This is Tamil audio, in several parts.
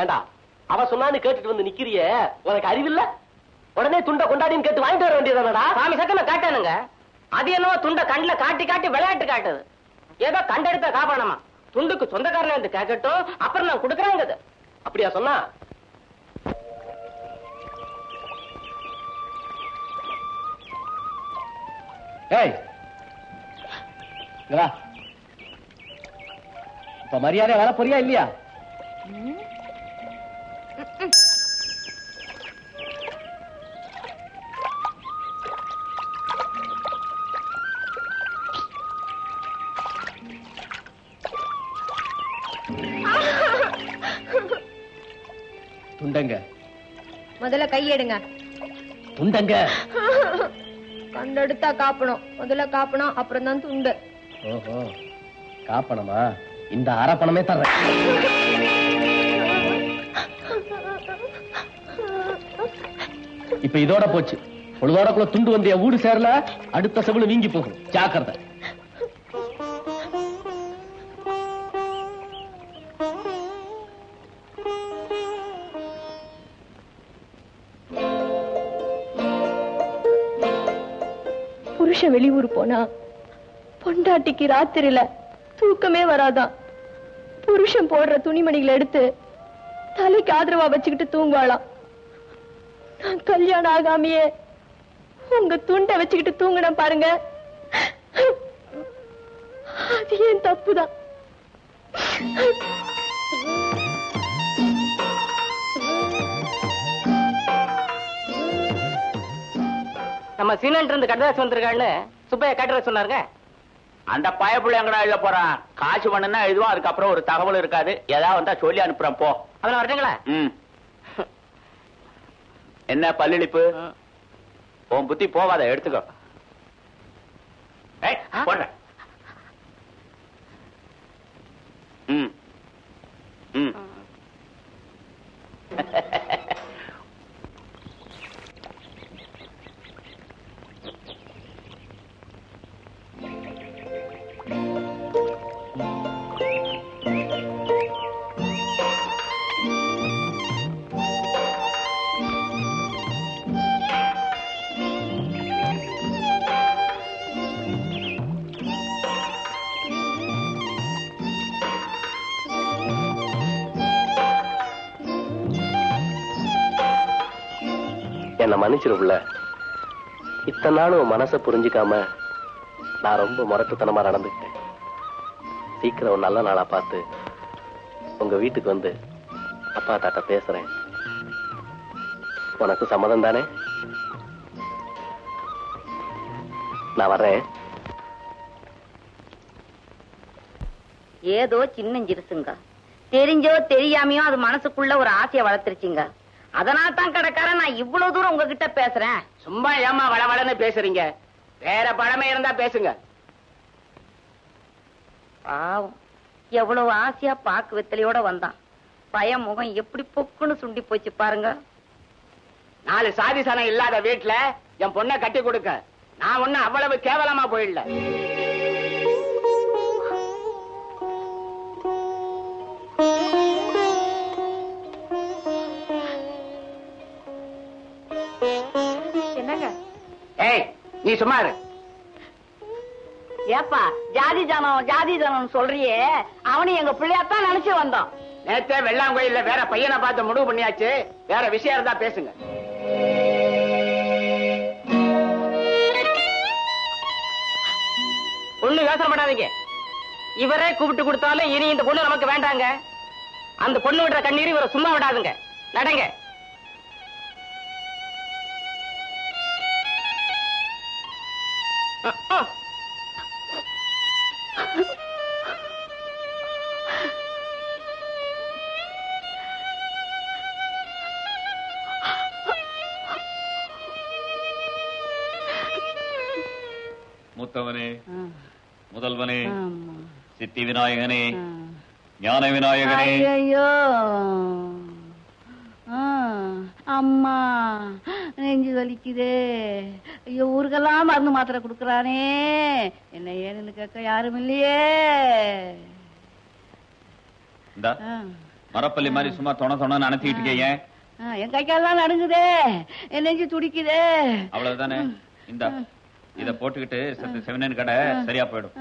ஏண்டா அவ சொன்னான்னு கேட்டுட்டு வந்து நிக்கிறியே? உனக்கு அறிவில்ல? உடனே துண்டை கொண்டாடின்னு கேட்டு வாங்கிட்டு வர வேண்டியதானடா சாமி சக்கன காட்டானுங்க. அது என்னவோ துண்டை கண்ணுல காட்டி காட்டி விளையாட்டு காட்டுது. ஏதோ கண்டெடுத்த காப்பானமா துண்டுக்கு சொந்தக்காரன் வந்து கேட்கட்டும் அப்புறம் நான் கொடுக்குறேங்க அப்படியா சொன்னா? ஏய் இப்ப மரியாதை வர போறியா இல்லையா? துண்டங்க முதல்ல கையெடுங்க துண்டங்க கண்டெடுத்தா காப்பணும். முதல்ல காப்பணும் அப்புறம் தான் துண்டு. ஓஹோ. காப்பணமா? இந்த அரப்பணமே தர்றேன். இப்ப இதோட போச்சு. பொழுதோடக்குள்ள துண்டு வந்து என் வீடு சேரல அடுத்த செவிழு வீங்கி போகும். ஜாக்கிரதை. வெளியூர் போனா பொண்டாட்டிக்கு ராத்திரில தூக்கமே வராதான் புருஷன் போடுற துணிமணிகளை எடுத்து தலைக்கு ஆதரவா வச்சுக்கிட்டு தூங்குவாளாம் நான் கல்யாணம் ஆகாமையே உங்க துண்டை வச்சுக்கிட்டு தூங்கின பாருங்க. அது ஏன் தப்புதான்? நம்ம சீனன்ட்டு இருந்து கட்டதாசி வந்திருக்கான்னு சுப்பையா கட்டுற சொன்னாருங்க. அந்த பயப்புள்ள எங்கடா எழுத போறான் காசு பண்ணுனா எழுதுவான் அதுக்கப்புறம் ஒரு தகவல் இருக்காது. ஏதாவது வந்தா சொல்லி அனுப்புறேன் போ. அதெல்லாம் வரட்டுங்களா? ம். என்ன பல்லிழிப்பு? உன் புத்தி போவாத எடுத்துக்கோ. போடுறேன். என்ன மன்னிச்சிருப்புல இத்தனை நாள் உன் மனசை புரிஞ்சுக்காம நான் ரொம்ப முரட்டுத்தனமா நடந்துக்கிட்டேன். சீக்கிரம் ஒரு நல்ல நாளா பார்த்து உங்க வீட்டுக்கு வந்து அப்பா தாட்ட பேசுறேன். உனக்கு சம்மதம் தானே? நான் வர்றேன். ஏதோ சின்ன ஜிருசுங்க தெரிஞ்சோ தெரியாமையோ அது மனசுக்குள்ள ஒரு ஆசையை வளர்த்துருச்சுங்க. அதனால தான் கடைக்காரன் நான் இவ்வளவு தூரம் உங்ககிட்ட பேசுறேன். சும்மா ஏமா வளவளன்னு பேசுறீங்க. வேற பழமை இருந்தா பேசுங்க. பாவம். எவ்வளவு ஆசையா பாக்கு வெத்தலையோட வந்தான். பயம் முகம் எப்படி பொக்குன்னு சுண்டி போச்சு பாருங்க. நாலு சாதி சனம் இல்லாத வீட்டுல என் பொண்ணை கட்டி கொடுக்க. நான் ஒண்ணு அவ்வளவு கேவலமா போயிடல. என்னங்க நீ சும்மா இரு. ஏப்பா ஜாதி ஜனம் ஜாதி ஜனம் சொல்றியே. அவனு எங்க பிள்ளையாத்தான் நினைச்சு வந்தோம். நேத்தே வெள்ளாங்கோயில்ல வேற பையனை பார்த்து முடிவு பண்ணியாச்சு. வேற விஷயம் இருந்தா பேசுங்க. ஒண்ணு யோசனை பண்ணாதீங்க. இவரே கூப்பிட்டு கொடுத்தாலும் இனி இந்த பொண்ணு நமக்கு வேண்டாங்க. அந்த பொண்ணு விடுற கண்ணீர் இவரை சும்மா விடாதுங்க. நடங்க. மூத்தவனே முதல்வனே சித்தி விநாயகனே ஞான விநாயகனே. ஐயோ அம்மா. நெஞ்சு வலிக்குதே. ஐயோ ஊருக்கெல்லாம் மருந்து மாத்திரை கொடுக்கறானே. என்ன ஏன்னு கேட்க? யாரும் இல்லையே. மரப்பள்ளி மாதிரி சும்மா தொண தொணன்னு அணைச்சிட்டு இருக்கீங்க என் கை கால்லாம் நடுங்குதே. என் நெஞ்சு துடிக்குதே. அவ்வளவுதானே? இந்த இத போட்டுக்கிட்டு சத்து செவனேன்னு கடை சரியா போயிடும்.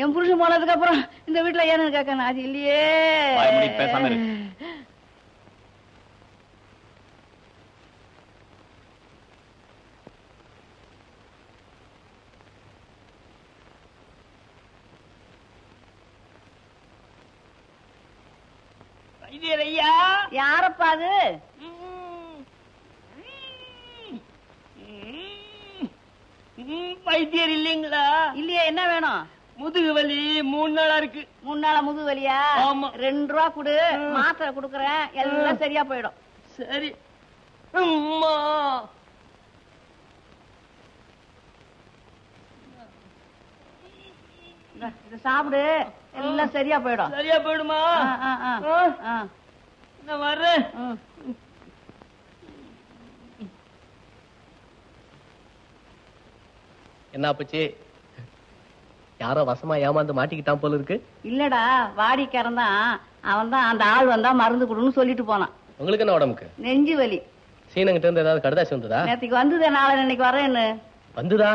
என் புருஷன் போனதுக்கு அப்புறம் இந்த வீட்டுல ஏன்னு கேட்க? அது இல்லையே. பேசாம இரு. ஐயா யாரப்பா அது? வைத்தியர் இல்லைங்களா? இல்லையே என்ன வேணும்? முதுகு வலி மூணு நாளா இருக்கு. மூணு நாளா முதுகு வலியா? ஆமா. ரெண்டு ரூபா கொடு. மாத்திரை கொடுக்கறேன். எல்லாம் சரியா போயிடும். சரி. அம்மா. சாப்பிடு. எல்லாம் சரியா போயிடும். சரியா போயிடுமா? ஆ, ஆ, ஆ. ஆ, ஆ, நான் வர்றேன். என்ன அப்பச்சி யாரோ வசமா ஏமாந்து மாட்டிக்கிட்டான் போல இருக்கு. இல்லடா வாடிக்காரன் தான் அவன் தான் அந்த ஆள் வந்தா மருந்து கொடுன்னு சொல்லிட்டு போனான். உங்களுக்கு என்ன உடம்புக்கு? நெஞ்சு வலி. சீனங்கிட்ட இருந்து ஏதாவது கடுதாசி வந்ததா? நேத்துக்கு வந்ததே நாளை இன்னைக்கு வரேன்னு வந்துதா?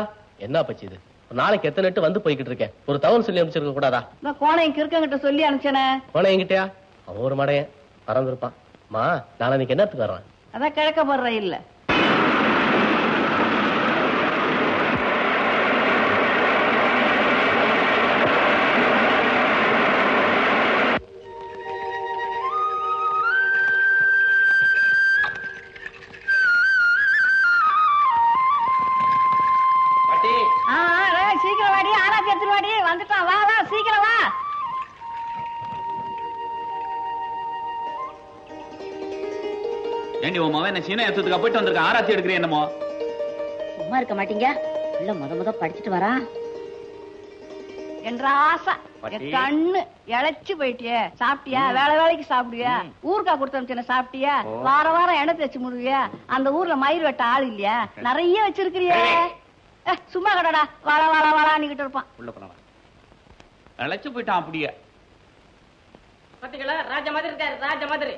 என்ன அப்பச்சி இது? நாளைக்கு எத்தனை எட்டு வந்து போய்கிட்டு இருக்கேன். ஒரு தகவல் சொல்லி அனுப்பிச்சிருக்க கூடாதா? இந்த கோணையும் கிறுக்கங்கிட்ட சொல்லி அனுப்பிச்சனே. போன என்கிட்டயா? அவன் ஒரு மடையன். மறந்துருப்பான் மா நாளைக்கு என்னத்துக்கு வர்றான்? அதான் கிழக்கப்படுற இல்லை. என்ன சீனா எடுத்ததுக்கு போயிட்டு வந்திருக்க? ஆராய்ச்சி எடுக்கிறேன் என்னமோ. சும்மா இருக்க மாட்டீங்க. இல்ல முத முத படிச்சுட்டு வரா. என்ற ஆசை. கண்ணு இழைச்சு போயிட்டியே. சாப்பிட்டியா? வேலை வேலைக்கு சாப்பிடுவியா? ஊருக்கா கொடுத்தனுச்சு சாப்பிட்டியா? வார வாரம் எண்ணெய் தேய்ச்சி முடுவியா அந்த ஊர்ல மயிர் வெட்ட ஆள் இல்லையா? நிறைய வச்சிருக்கிறியே. ஏ, சும்மா கடடா வாழா வாழா வாழான்னுகிட்டு இருப்பான். உள்ள போனவன் அழைச்சு போயிட்டான் அப்படியே. பாத்தீங்களா? ராஜா மாதிரி இருக்காரு ராஜா மாதிரி.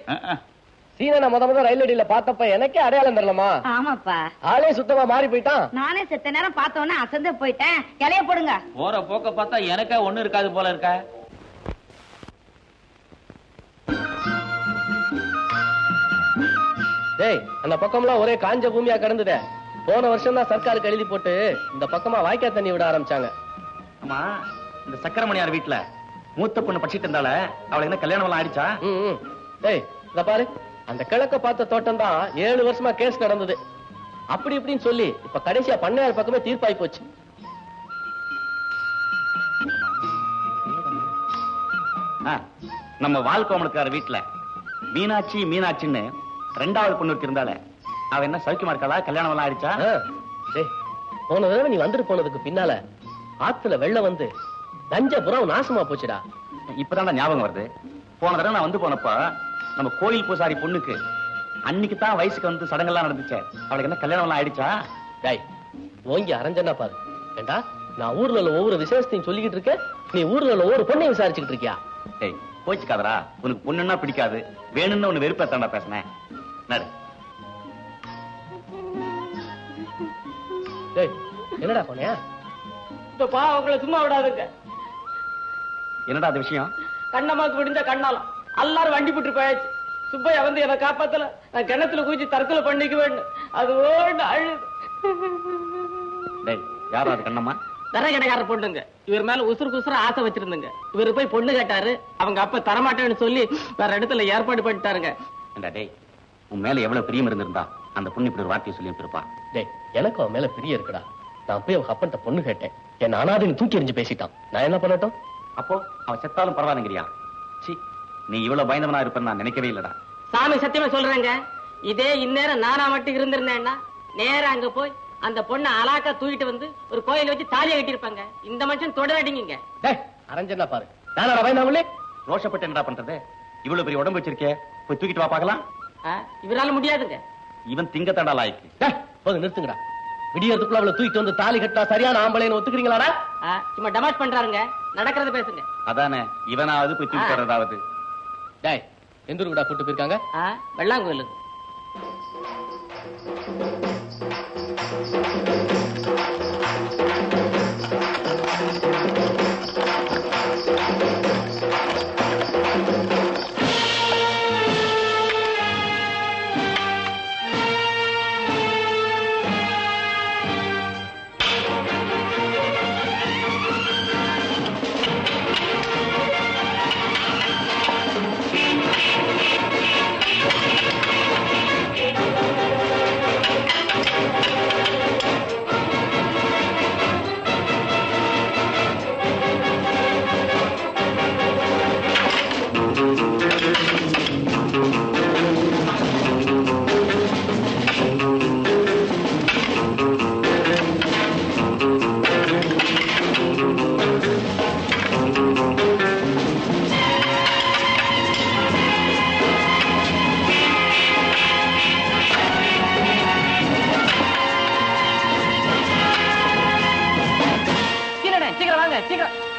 சீனனை முத முத ரயில் அடியில பார்த்தப்ப எனக்கே அடையாளம் தெரியலமா ஆமாப்பா. ஆளே சுத்தமா மாறி போயிட்டான். நானே செத்த நேரம் பார்த்தவொன்னே அசந்தே போயிட்டேன். இலைய போடுங்க. போற போக்க பார்த்தா எனக்கே ஒண்ணு இருக்காது போல இருக்க. டேய் அந்த பக்கம்லாம் ஒரே காஞ்ச பூமியா கிடந்துதே. போன வருஷம் தான் சர்க்காருக்கு எழுதி போட்டு இந்த பக்கமா வாய்க்கா தண்ணி விட ஆரம்பிச்சாங்க. ஆமா இந்த சக்கரமணியார் வீட்டுல மூத்த பொண்ணு படிச்சிட்டு இருந்தால அவளுக்கு என்ன கல்யாணம் எல்லாம் ஆயிடுச்சா. டேய் இத பாரு. அந்த கிழக்க பார்த்த தோட்டம் தான் ஏழு வருஷமா கேஸ் நடந்தது. அப்படி இப்படின்னு சொல்லி இப்ப கடைசியா பண்ணையார் பக்கமே தீர்ப்பாய் போச்சு. நம்ம வால்கோமலுக்கார வீட்டுல மீனாட்சி மீனாட்சின்னு ரெண்டாவது பொண்ணு இருந்தால அவ என்ன சௌக்கியமா இருக்காளா? கல்யாணம் எல்லாம் ஆயிடுச்சா? போன தடவை நீ வந்துட்டு போனதுக்கு பின்னால ஆத்துல வெள்ளம் வந்து நஞ்சபுரம் நாசமா போச்சுடா. இப்பதான் ஞாபகம் வருது. போன தடவை நான் வந்து போனப்ப நம்ம கோயில் பூசாரி பொண்ணுக்கு அன்னைக்கு தான் வயசுக்கு வந்து சடங்கெல்லாம் நடந்துச்சே. அவளுக்கு என்ன கல்யாணம் எல்லாம் ஆயிடுச்சா? டேய் ஓங்கி அரைஞ்சனா பாரு. ஏண்டா நான் ஊர்ல உள்ள ஒவ்வொரு விசேஷத்தையும் சொல்லிக்கிட்டு இருக்கேன். நீ ஊர்ல உள்ள ஒவ்வொரு பொண்ணையும் விசாரிச்சுக்கிட்டு இருக்கியா? டேய் கோச்சுக்காதடா உனக்கு பொண்ணுன்னா பிடிக்காது. வேணும்னு ஒண்ணு வெறுப்பேத்தாண்டா பேசினேன் நடு. டேய் என்னடா போனியா இந்த பாவங்களை சும்மா விடாதுங்க. என்னடா அது விஷயம்? கண்ணம்மாக்கு விடிஞ்ச கண்ணாலம். எல்லாரும் வண்டி போட்டு போயாச்சு. சுப்பையா வந்து என்னை காப்பாத்தல. நான் கிணத்துல குதிச்சு தற்கொலை பண்ணிக்க வேண்டும் அது ஓடு அழுது. டேய் யாரா அது கண்ணம்மா? தர கடைக்கார பொண்ணுங்க. இவர் மேல உசுறு குசுறு ஆசை வச்சிருந்துங்க. இவர் போய் பொண்ணு கேட்டாரு. அவங்க அப்ப தரமாட்டேன்னு சொல்லி வேற இடத்துல ஏற்பாடு பண்ணிட்டாருங்க. டேய் உன் மேல எவ்வளவு பிரியம் இருந்திருந்தா அந்த பொண்ணு இப்படி ஒரு வார்த்தையை சொல்லி இருப்பா டேய் எனக்கு அவன் மேல பிரிய இருக்குடா. நான் போய் அவன் அப்பன்ட்ட பொண்ணு கேட்டேன். என் அனாதைன்னு தூக்கி எறிஞ்சு பேசிட்டான். நான் என்ன பண்ணட்டும்? அப்போ அவன் செத்தாலும் பரவாயில்லைங்கிறியா? சி நீ இவ்வளவு பயந்தவனா இருப்பேன்னு நான் நினைக்கவே இல்லடா. சாமி சத்தியமா சொல்றேங்க. இதே இந்நேரம் நானா மட்டும் இருந்திருந்தேன்னா நேரா அங்க போய் அந்த பொண்ணை அலாக்கா தூக்கிட்டு வந்து ஒரு கோயில வச்சு தாலியை கட்டியிருப்பாங்க. இந்த மனுஷன் தொடரடிங்க அரஞ்சனா பாரு. நானா பயந்தாமலே ரோஷப்பட்டு என்னடா பண்றது? இவ்வளவு பெரிய உடம்பு வச்சிருக்கே. போய் தூக்கிட்டு வா பார்க்கலாம். இவரால முடியாதுங்க. இவன் திங்கத்தாண்டா லாய்க்கு. டேய் போதும் நிறுத்துங்கடா. விடியறதுக்குள்ள அவளை தூக்கிட்டு வந்து தாலி கட்டினா சரியான ஆம்பளைன்னு ஒத்துக்கிறீங்களாடா? சும்மா டமாட் பண்றாருங்க. நடக்கிறத பேசுங்க. அதானே இவனாவது போய் தூக்கிட்டு வர்றதாவது. டேய் எந்த ஊருக்குடா கூட்டு போயிருக்காங்க? ஆ, வெள்ளாங்கோயிலுக்கு.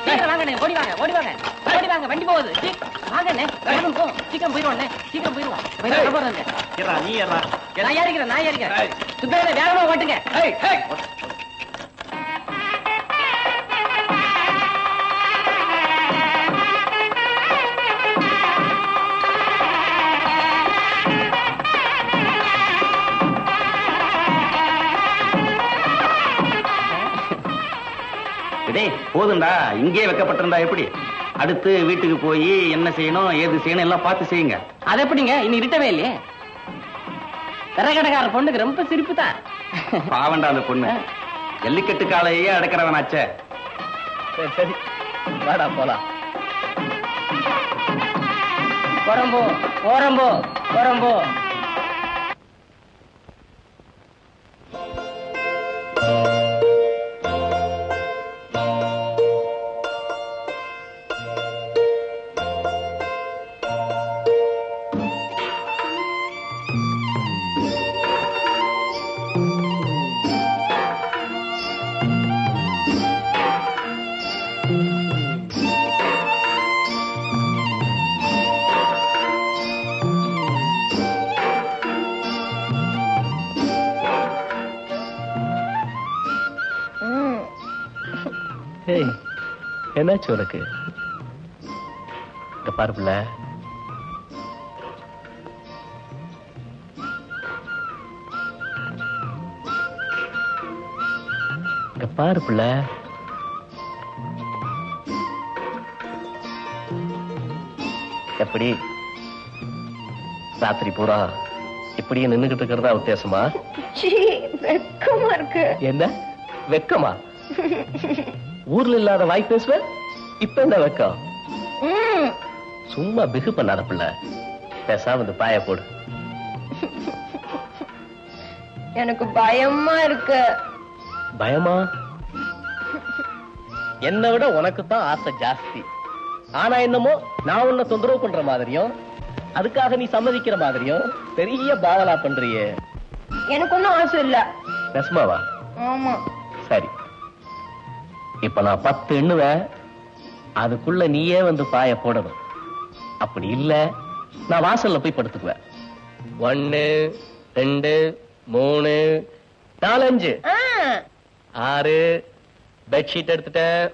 சீக்கிரம் சீக்கிரம் வாங்க ஓடி வாங்க ஓடி வாங்க ஓடி வாங்க வண்டி போகுது. வாங்கண்ணே வேகமா போ. சீக்கிரம் போயிடுவோண்ணே சீக்கிரம் போயிடுவோம். போயிடுவோம் நீ நான் ஏறிக்கிறேன் நான் ஏறிக்கிறேன். சுத்தமே வேகமா ஓட்டுங்க. டேய் போதும்டா. இங்கே வைக்கப்பட்டிருந்தா எப்படி? அடுத்து வீட்டுக்கு போய் என்ன செய்யணும் ஏது செய்யணும் எல்லாம் பார்த்து செய்யுங்க. அது எப்படிங்க? இன்னும் இருட்டவே இல்லையே. கடைக்கார பொண்ணுக்கு ரொம்ப சிரிப்பு தான் பாவண்டா அந்த பொண்ணு. ஜல்லிக்கட்டு காலையே அடக்கிறவனாச்சே. சரி சரி. வாடா போலாம். ஓரம்போ ஓரம்போ ஓரம்போ என்னாச்சு உனக்கு? இங்க பாரு புள்ள. இங்க பாரு புள்ள. எப்படி? ராத்திரி பூரா இப்படியே நின்னுகிட்டு இருக்கிறதா உத்தேசமா? சீ, வெக்கமா இருக்கு. என்ன? வெக்கமா? ஊர்ல இல்லாத வாய் பேசுவ? இப்ப என்ன வெக்கம்? சும்மா பிகு பண்ணாத பிள்ளை. பேசாம இந்த பாய போடு. எனக்கு பயமா இருக்கு. பயமா? என்னை விட உனக்கு தான் ஆசை ஜாஸ்தி. ஆனா என்னமோ நான் உன்னை தொந்தரவு பண்ற மாதிரியும் அதுக்காக நீ சம்மதிக்கிற மாதிரியும் பெரிய பாவலா பண்றியே. எனக்கு ஒண்ணும் ஆசை இல்ல. நெசமாவா ஆமா. சரி. இப்ப நான் பத்து எண்ணுவேன். அதுக்குள்ள நீயே வந்து பாய போடணும். அப்படி இல்ல நான் வாசல்ல போய் படுத்துக்குவேன். ஒன்னு ரெண்டு மூணு நாலஞ்சு. ஆறு பெட்ஷீட் எடுத்துட்டேன்.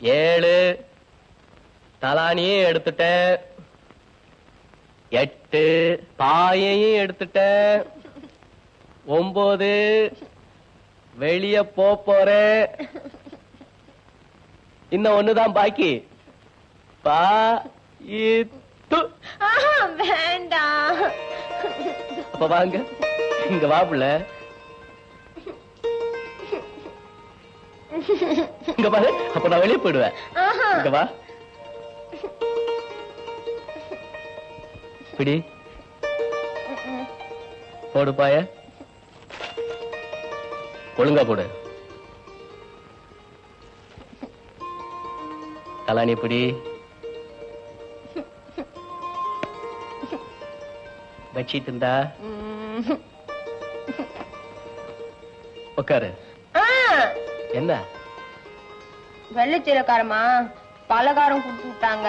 ஏழு தலானியும் எடுத்துட்டேன். எட்டு பாயையும் எடுத்துட்டேன். ஒன்பது வெளிய போறேன். இன்னும் ஒண்ணுதான் பாக்கி. பா இத்து வேண்டாம். அப்ப வாங்க. இங்க வா புள்ள. இங்க பாரு அப்ப நான் வெளியே போயிடுவேன். இங்க வா. பிடி. போடு பாய. ஒழுங்கா போடு. கலானி பிடி. பெட்ஷீட் இருந்தா. உட்காரு என்ன? வெள்ளைச்சீரக்காரமா பலகாரம் கொடுத்து விட்டாங்க.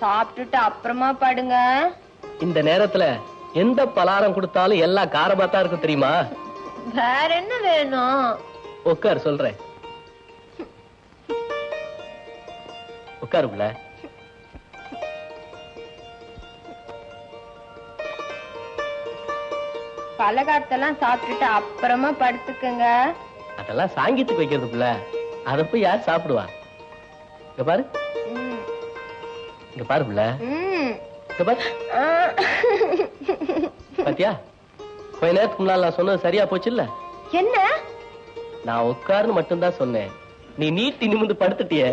சாப்பிட்டுட்டு அப்புறமா படுங்க. இந்த நேரத்துல எந்த பலாரம் கொடுத்தாலும் எல்லா காரமா தான் இருக்கும் தெரியுமா? வேற என்ன வேணும்? உட்கார் சொல்றேன். உட்காரு புள்ள பலகாரத்தெல்லாம் சாப்பிட்டுட்டு அப்புறமா படுத்துக்குங்க. அதெல்லாம் சாங்கியத்துக்கு வைக்கிறது புள்ள அத போய் யார் சாப்பிடுவா? இங்க பாரு. இங்க பாரு புள்ள. இங்க பாரு. பாத்தியா? கொஞ்ச நேரத்துக்கு முன்னால நான் சொன்னது சரியா போச்சு இல்ல என்ன? நான் உட்காருன்னு மட்டும்தான் சொன்னேன். நீ நீட்டி நிமிந்து படுத்துட்டியே.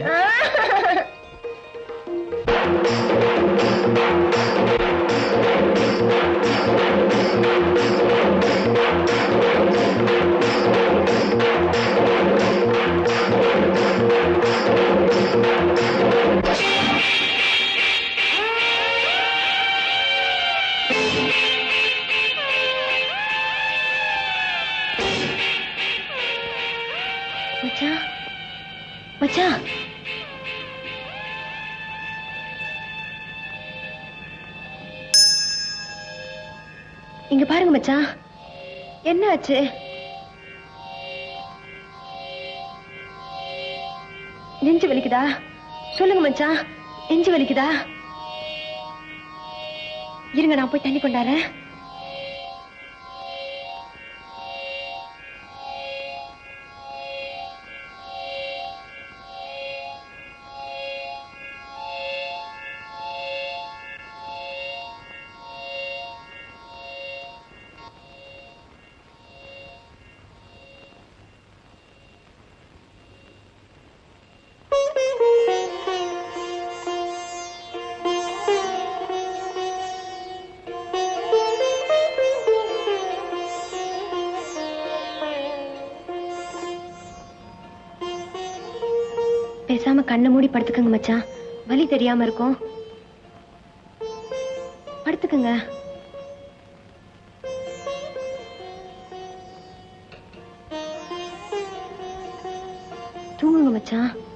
மச்சான் மச்சான். இங்க பாருங்க மச்சான். என்ன ஆச்சு நெஞ்சு வலிக்குதா? சொல்லுங்க மச்சான் நெஞ்சு வலிக்குதா? இருங்க நான் போய் தண்ணி கொண்டாரேன் பேசாம கண்ணை மூடி படுத்துக்கங்க மச்சான். வலி தெரியாம இருக்கும். படுத்துக்கங்க. தூங்குங்க மச்சான்.